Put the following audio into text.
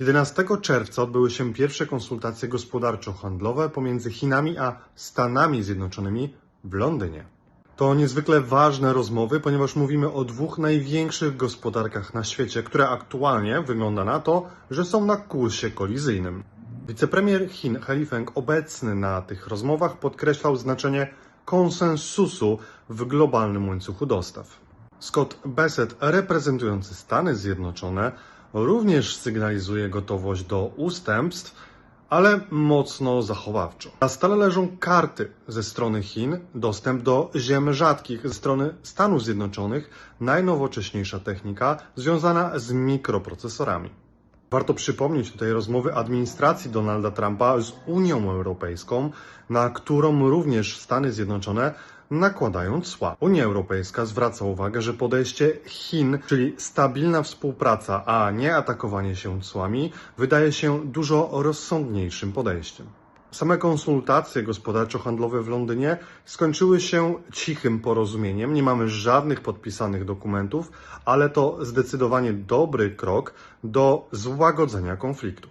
11 czerwca odbyły się pierwsze konsultacje gospodarczo-handlowe pomiędzy Chinami a Stanami Zjednoczonymi w Londynie. To niezwykle ważne rozmowy, ponieważ mówimy o dwóch największych gospodarkach na świecie, które aktualnie wygląda na to, że są na kursie kolizyjnym. Wicepremier Chin He Feng obecny na tych rozmowach podkreślał znaczenie konsensusu w globalnym łańcuchu dostaw. Scott Bassett, reprezentujący Stany Zjednoczone, również sygnalizuje gotowość do ustępstw, ale mocno zachowawczo. Na stole leżą karty ze strony Chin, dostęp do ziem rzadkich ze strony Stanów Zjednoczonych, najnowocześniejsza technika związana z mikroprocesorami. Warto przypomnieć tutaj rozmowy administracji Donalda Trumpa z Unią Europejską, na którą również Stany Zjednoczone nakładają cła. Unia Europejska zwraca uwagę, że podejście Chin, czyli stabilna współpraca, a nie atakowanie się cłami, wydaje się dużo rozsądniejszym podejściem. Same konsultacje gospodarczo-handlowe w Londynie skończyły się cichym porozumieniem. Nie mamy żadnych podpisanych dokumentów, ale to zdecydowanie dobry krok do złagodzenia konfliktu.